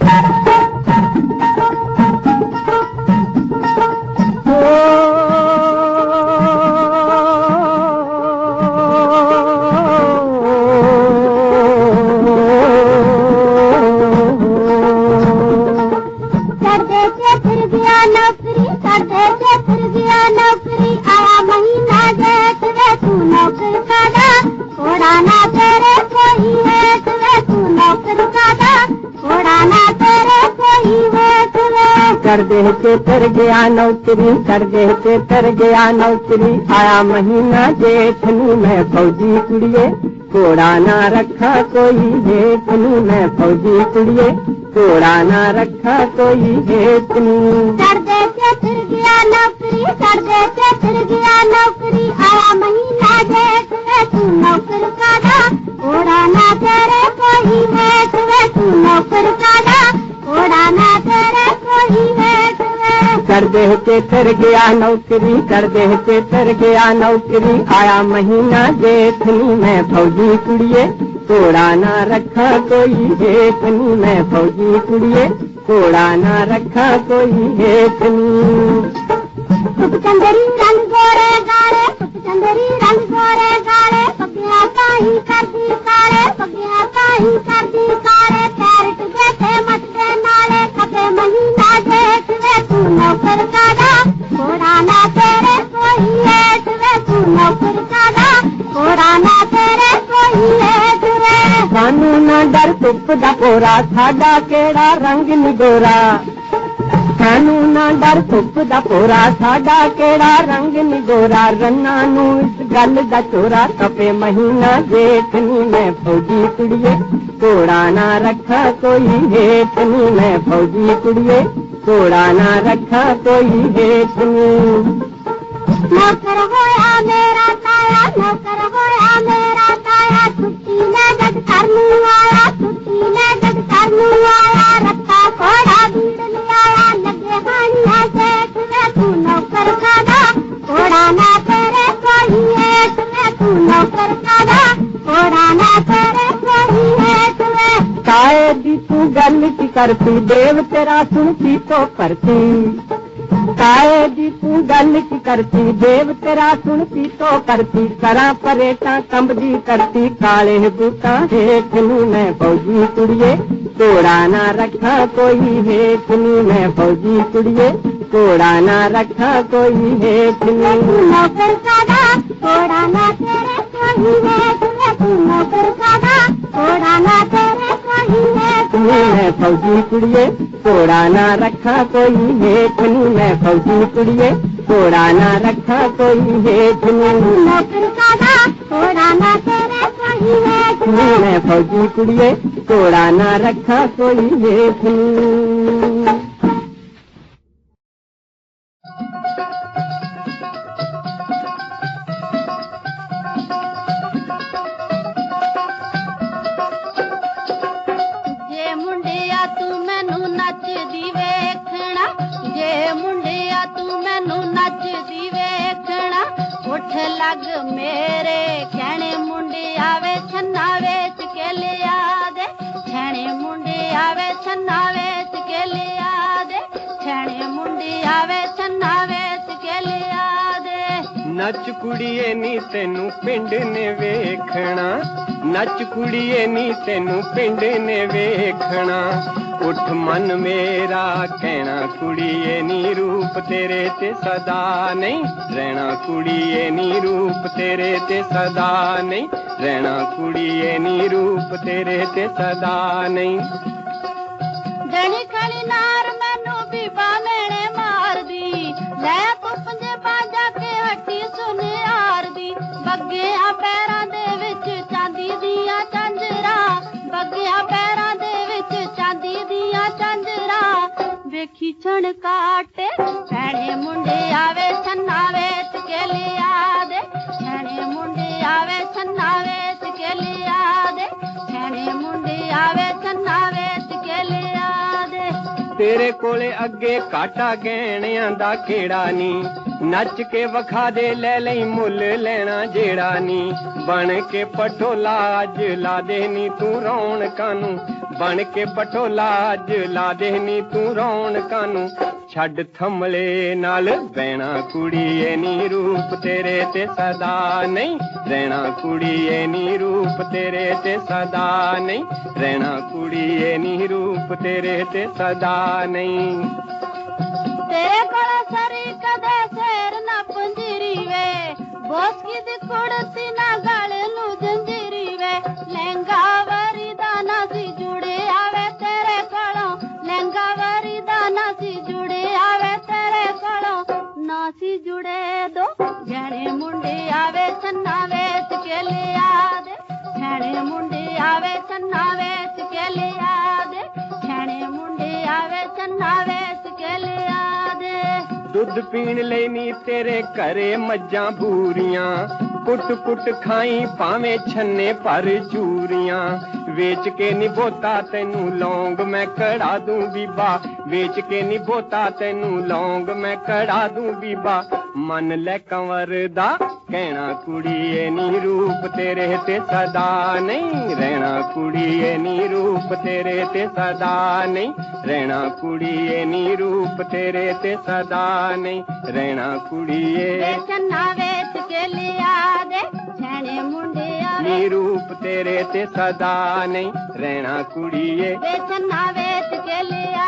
करते कर दे के तर गया नौकरी, कर दे के तर गया नौकरी। आया महीना जेठनी में फौजी कुड़िए, कोड़ा ना रखा कोई जेठनी में फौजी कुड़िए, कोड़ा ना रखा कोई जेठनी। करते से फिर गया नौकरी करते से फिर गया नौकरी। कर दे के तर गया नौकरी, कर दे के तर गया नौकरी। आया महीना जेठनी, में फौजी कुड़िए। कोड़ा ना रखा कोई जेठनी, में फौजी कुड़िए। कोड़ा ना रखा कोई चंदरी रंग रंग करदी काले पैरट चुप दोरा साडा केड़ा रंग निगोरा? सानू ना डर चुप दोरा साडा केड़ा रंग निगोरा? रन्ना नू इस गल का चोरा कपे महीना देखनी मैं फौजी कुड़िए घोड़ा ना रखा कोई हेठनी, मैं फौजी कुड़िए घोड़ा ना रखा कोई हेठनी। नौकर होया मेरा ताया, नौकर होया मेरा ताया, चुप ताया छुट्टी ने जग करनू आया काए दी तू गल की करती देव तेरा सुन पी तो करती करा परेटा कंबदी करती काले बूटा हेठ नू मैं फौजी कुड़िए कोड़ा ना रखा कोई हेठ नू मैं फौजी कुड़िए कोड़ा ना रखा कोई हेठ नू। नौकर कादा कोड़ा ना तेरे कोई हेठ में तू नौकर कादा कोड़ा ना तेरे कोई हेठ में फौजी कुड़िए कोड़ा ना रखा कोई हेठ नू। फौजी कुड़िए थोड़ा ना रखा कोई है मैं। फौजी कुड़िए थोड़ा ना रखा कोई है मुंडिया तू मैनू नच दीवे। ਲੱਗ ਮੇਰੇ ਕਹਿਣੇ ਮੁੰਡਿਆ ਵੇ ਛੰਨਾ ਨੱਚ ਕੁੜੀਏ ਨੀ ਤੈਨੂੰ ਪਿੰਡ ਨੇ ਵੇਖਣਾ। ਨੱਚ ਕੁੜੀਏ ਨੀ ਤੈਨੂੰ ਪਿੰਡ ਨੇ ਵੇਖਣਾ। ਉੱਠ ਮਨ ਮੇਰਾ ਕਹਿਣਾ, ਕੁੜੀਏ ਨੀ ਰੂਪ ਤੇਰੇ ਤੇ ਸਦਾ ਨਹੀਂ। ਰਹਿਣਾ ਕੁੜੀਏ ਨੀ ਰੂਪ ਤੇਰੇ ਤੇ ਸਦਾ ਨਹੀਂ। ਰਹਿਣਾ ਕੁੜੀਏ ਨੀ ਰੂਪ ਤੇਰੇ ਤੇ ਸਦਾ ਨਹੀਂ। मारे काटे भैने मुंडे आवे सन्नावे के लिया दे। भैने मुंडे आवे सन्नावे के लिया दे। भैने मुंडे आवे सन्नावे के लिया दे। तेरे कोले अगे काटा गहणियाँ दा केड़ा नी। ਨੱਚ ਕੇ ਵਖਾ ਦੇ ਲੈ ਲਈ ਮੁੱਲ ਲੈਣਾ ਜਿਹੜਾ ਨੀ। ਬਣ ਕੇ ਪਟੋਲਾ ਅੱਜ ਲਾ ਦੇ ਤੂੰ ਰੌਣਕਾਂ ਨੂੰ। ਬਣ ਕੇ ਪਟੋਲਾ ਅੱਜ ਲਾ ਦੇਨੀ ਤੂੰ ਰੌਣਕਾਂ ਨੂੰ। ਛੱਡ ਥੰਮਲੇ ਨਾਲ ਬਹਿਣਾ ਕੁੜੀਏ ਨੀ ਰੂਪ ਤੇਰੇ ਤੇ ਸਦਾ ਨਹੀਂ। ਰਹਿਣਾ ਕੁੜੀਏ ਨੀ ਰੂਪ ਤੇਰੇ ਤੇ ਸਦਾ ਨਹੀਂ। ਰਹਿਣਾ ਕੁੜੀਏ ਨੀ ਰੂਪ ਤੇਰੇ ਤੇ ਸਦਾ ਨਹੀਂ। ಒಗಿದು ಕೊಡುತ್ತಿನ ಗಳನ್ನು ಜಂಜಿರಿವೆ ಲೆಂಗಾವರಿ ದಾನ ಸಿ ಜುಡೆ ಆವೆ ತೆರೆ ಕಳೋ ಲೆಂಗಾವರಿ ದಾನ ಸಿ ಜುಡೆ ಆವೆ ತೆರೆ ಕಳೋ ನಾಸಿ ಜುಡೆ दो झणे मुंडे आवे छन्ना वेच के ले आदे झणे मुंडे आवे छन्ना वेच के ले आदे झणे मुंडे आवे छन्ना ਦੁੱਧ ਪੀਣ ਲਈ ਨੀ ਤੇਰੇ ਘਰੇ ਮੱਝਾਂ ਬੂਰੀਆਂ ਕੁੱਟ ਕੁੱਟ ਖਾਈ ਭਾਵੇਂ ਛੰਨੇ ਪਰ ਚੂਰੀਆਂ ਵੇਚ ਕੇ ਨੀ ਬੋਤਾ ਤੈਨੂੰ ਲੌਂਗ ਮੈਂ ਕੜਾ ਦੂੰ ਬੀਬਾ ਵੇਚ ਕੇ ਨੀ ਬੋਤਾ ਤੈਨੂੰ ਲੌਂਗ ਮੈਂ ਕੜਾ ਦੂੰ ਬੀਬਾ ਮੰਨ ਲੈ ਕੰਵਰ ਦਾ ਕਹਿਣਾ ਕੁੜੀਏ ਨੀ ਰੂਪ ਤੇਰੇ ਤੇ ਸਦਾ ਨਹੀਂ ਰਹਿਣਾ ਕੁੜੀਏ ਨੀ ਰੂਪ ਤੇਰੇ ਤੇ ਸਦਾ ਨਹੀਂ ਰਹਿਣਾ ਕੁੜੀਏ ਨੀ ਰੂਪ ਤੇਰੇ ਤੇ ਸਦਾ ਨਹੀਂ ਰਹਿਣਾ ਕੁੜੀਏ ਵੇ ਛੰਨਾ ਵੇਚ ਕੇ ਲਿਆ ਦੇ ਛਣੇ ਮੁੰਡੇ ਆਵੇ ਨੀ ਰੂਪ ਤੇਰੇ ਤੇ ਸਦਾ ਨਹੀਂ ਰਹਿਣਾ ਕੁੜੀਏ ਵੇ ਛੰਨਾ ਵੇਚ ਕੇ ਲਿਆ